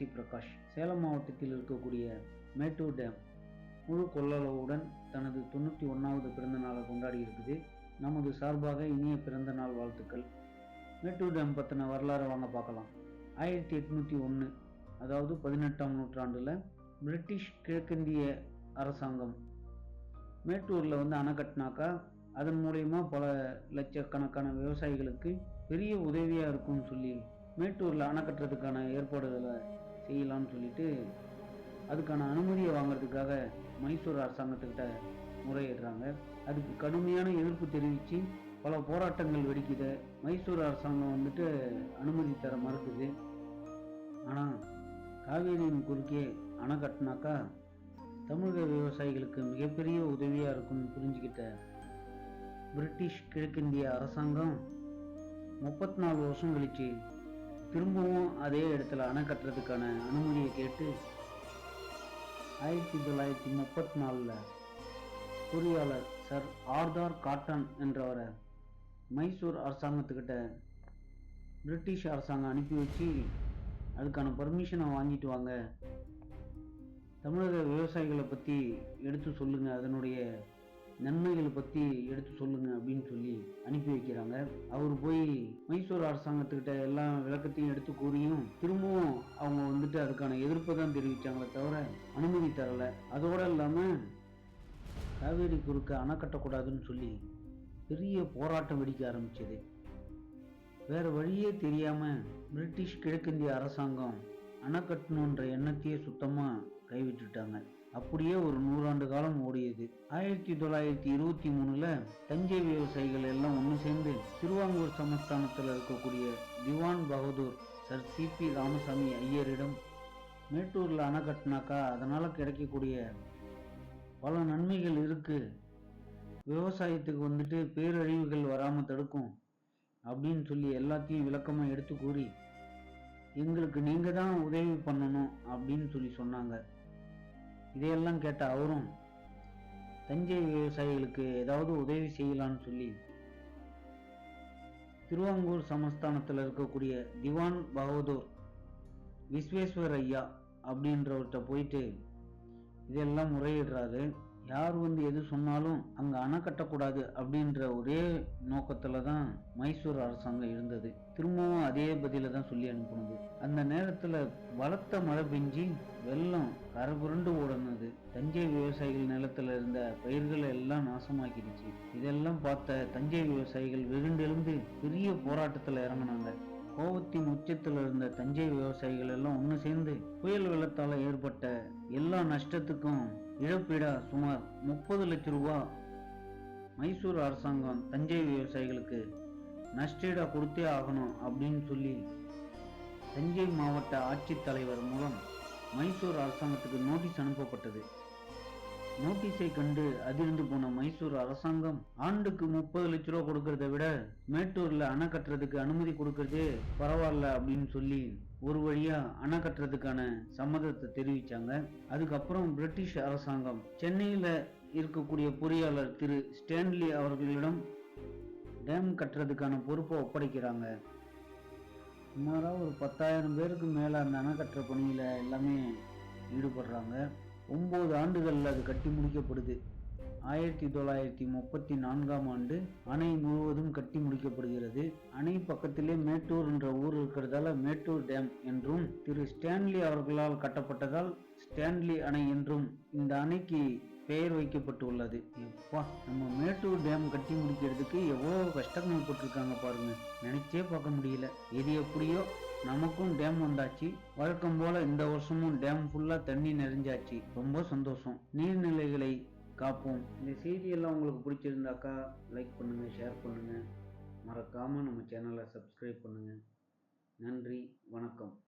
C Prakash Salem மாவட்டத்தில் இருக்கக்கூடிய Mettur dam முழு கொள்ளளவுடன் தனது தொண்ணூற்றி ஒன்றாவது பிறந்த நாளை கொண்டாடி இருக்குது. நமது சார்பாக இனிய பிறந்த நாள் வாழ்த்துக்கள். மேட்டூர் டேம் பற்றின வரலாறு வாங்க பார்க்கலாம். ஆயிரத்தி எட்நூற்றி ஒன்று அதாவது பதினெட்டாம் நூற்றாண்டில் பிரிட்டிஷ் கிழக்கிந்திய அரசாங்கம் மேட்டூரில் வந்து அணை கட்டினாக்கா அதன் மூலயமா பல லட்சக்கணக்கான விவசாயிகளுக்கு பெரிய உதவியாக இருக்கும்னு சொல்லி மேட்டூரில் அணை கட்டுறதுக்கான ஏற்பாடுகளை செய்யலாம்னு சொல்லிட்டு அதுக்கான அனுமதியை வாங்குறதுக்காக மைசூர் அரசாங்கத்துக்கிட்ட முறையிடுறாங்க. அதுக்கு கடுமையான எதிர்ப்பு தெரிவித்து பல போராட்டங்கள் வெடிக்குது. மைசூர் அரசாங்கம் வந்துட்டு அனுமதி தர மறுக்குது. ஆனால் காவேரியின் குறுக்கே அணை கட்டினாக்கா தமிழக விவசாயிகளுக்கு மிகப்பெரிய உதவியாக இருக்கும்னு புரிஞ்சுக்கிட்ட பிரிட்டிஷ் கிழக்கிந்திய அரசாங்கம் முப்பத்தி நாலு வருஷம் கழிச்சு திரும்பவும் அதே இடத்துல அணை கட்டுறதுக்கான அனுமதியை கேட்டு ஆயிரத்தி தொள்ளாயிரத்தி முப்பத்தி நாலில் பொறியாளர் சர் ஆர்தார் காட்டன் என்றவரை மைசூர் அரசாங்கத்துக்கிட்ட பிரிட்டிஷ் அரசாங்கம் அனுப்பி வச்சு அதுக்கான பர்மிஷனை வாங்கிட்டு வாங்க. தமிழக விவசாயிகளை பற்றி எடுத்து சொல்லுங்கள் அதனுடைய நன்மைகளை பற்றி எடுத்து சொல்லுங்க அப்படின்னு சொல்லி அனுப்பி வைக்கிறாங்க. அவர் போய் மைசூர் அரசாங்கத்துக்கிட்ட எல்லா விளக்கத்தையும் எடுத்து கூறியும் திரும்பவும் அவங்க வந்துட்டு அதுக்கான எதிர்ப்பை தான் தெரிவித்தாங்களே தவிர அனுமதி தரல. அதோட இல்லாமல் காவேரி குறுக்க அணை கட்டக்கூடாதுன்னு சொல்லி பெரிய போராட்டம் வெடிக்க ஆரம்பிச்சது. வேற வழியே தெரியாமல் பிரிட்டிஷ் கிழக்கிந்திய அரசாங்கம் அணை கட்டணுன்ற எண்ணத்தையே சுத்தமாக கைவிட்டுட்டாங்க. அப்படியே ஒரு நூறாண்டு காலம் ஓடியது. ஆயிரத்தி தொள்ளாயிரத்தி இருபத்தி மூணுல தஞ்சை விவசாயிகள் எல்லாம் ஒன்று சேர்ந்து திருவாங்கூர் சமஸ்தானத்தில் இருக்கக்கூடிய திவான் பகதூர் சர் சிபி ராமசாமி ஐயரிடம் மேட்டூரில் அணை கட்டினாக்கா அதனால் கிடைக்கக்கூடிய பல நன்மைகள் இருக்குது விவசாயத்துக்கு வந்துட்டு பேரழிவுகள் வராமல் தடுக்கும் அப்படின்னு சொல்லி எல்லாத்தையும் விளக்கமாக எடுத்து கூறி எங்களுக்கு நீங்கள் தான் உதவி பண்ணணும் அப்படின்னு சொல்லி சொன்னாங்க. இதையெல்லாம் கேட்ட அவரும் தஞ்சை விவசாயிகளுக்கு ஏதாவது உதவி செய்யலாம்னு சொல்லி திருவாங்கூர் சமஸ்தானத்தில் இருக்கக்கூடிய திவான் பகதூர் விஸ்வேஸ்வர் ஐயா அப்படின்றவர்கிட்ட போயிட்டு இதெல்லாம் முறையிடுறாரு. யார் வந்து எது சொன்னாலும் அங்க அணை கட்டக்கூடாது அப்படின்ற ஒரே நோக்கத்துல தான் மைசூர் அரசாங்கம் இருந்தது. திரும்பவும் அதே பதில தான் சொல்லி அனுப்புனது. அந்த நேரத்துல பலத்த மழை பெஞ்சி வெள்ளம் கரபுரண்டு ஓடுனது. தஞ்சை விவசாயிகள் நிலத்துல இருந்த பயிர்கள் எல்லாம் நாசமாக்கிடுச்சு. இதெல்லாம் பார்த்த தஞ்சை விவசாயிகள் வெகுண்டெழுந்து பெரிய போராட்டத்துல இறங்கினாங்க. கோவத்தின் உச்சத்தில் இருந்த தஞ்சை விவசாயிகள் எல்லாம் ஒன்று சேர்ந்து புயல் வெள்ளத்தால் ஏற்பட்ட எல்லா நஷ்டத்துக்கும் இழப்பீடா சுமார் முப்பது லட்ச ரூபா. மைசூர் அரசாங்கம் தஞ்சை விவசாயிகளுக்கு நஷ்டீடா கொடுத்தே ஆகணும் அப்படின்னு சொல்லி தஞ்சை மாவட்ட ஆட்சித்தலைவர் மூலம் மைசூர் அரசாங்கத்துக்கு நோட்டீஸ் அனுப்பப்பட்டது. நோட்டீஸை கண்டு அதிர்ந்து போன மைசூர் அரசாங்கம் ஆண்டுக்கு முப்பது லட்ச ரூபா கொடுக்கறத விட மேட்டூர்ல அணை கட்டுறதுக்கு அனுமதி கொடுக்கறதே பரவாயில்ல அப்படின்னு சொல்லி ஒரு வழியா அணை கட்டுறதுக்கான சம்மதத்தை தெரிவிச்சாங்க. அதுக்கப்புறம் பிரிட்டிஷ் அரசாங்கம் சென்னையில இருக்கக்கூடிய பொறியாளர் திரு ஸ்டான்லி அவர்களிடம் டேம் கட்டுறதுக்கான பொறுப்பை ஒப்படைக்கிறாங்க. சுமாராக ஒரு பத்தாயிரம் பேருக்கு மேலே அந்த அணை கட்டுற பணியில் எல்லாமே ஈடுபடுறாங்க. ஒம்பது ஆண்டுகளில் அது கட்டி முடிக்கப்படுது. ஆயிரத்தி தொள்ளாயிரத்தி முப்பத்தி நான்காம் ஆண்டு அணை முழுவதும் கட்டி முடிக்கப்படுகிறது. அணை பக்கத்திலே மேட்டூர் என்ற ஊர் இருக்கிறதால மேட்டூர் டேம் என்றும் திரு ஸ்டான்லி அவர்களால் கட்டப்பட்டதால் ஸ்டான்லி அணை என்றும் இந்த அணைக்கு பெயர் வைக்கப்பட்டுள்ளது. எப்பா நம்ம மேட்டூர் டேம் கட்டி முடிக்கிறதுக்கு எவ்வளோ கஷ்டங்கள் போட்டிருக்காங்க பாருங்க. நினைச்சே பார்க்க முடியல. எது எப்படியோ நமக்கும் டேம் வந்தாச்சு. வழக்கம் போல இந்த வருஷமும் டேம் ஃபுல்லா தண்ணி நிறைஞ்சாச்சு. ரொம்ப சந்தோஷம். நீர்நிலைகளை காப்போம். இந்த செய்தியெல்லாம் உங்களுக்கு பிடிச்சிருந்தாக்கா லைக் பண்ணுங்க ஷேர் பண்ணுங்க. மறக்காம நம்ம சேனலை சப்ஸ்கிரைப் பண்ணுங்க. நன்றி வணக்கம்.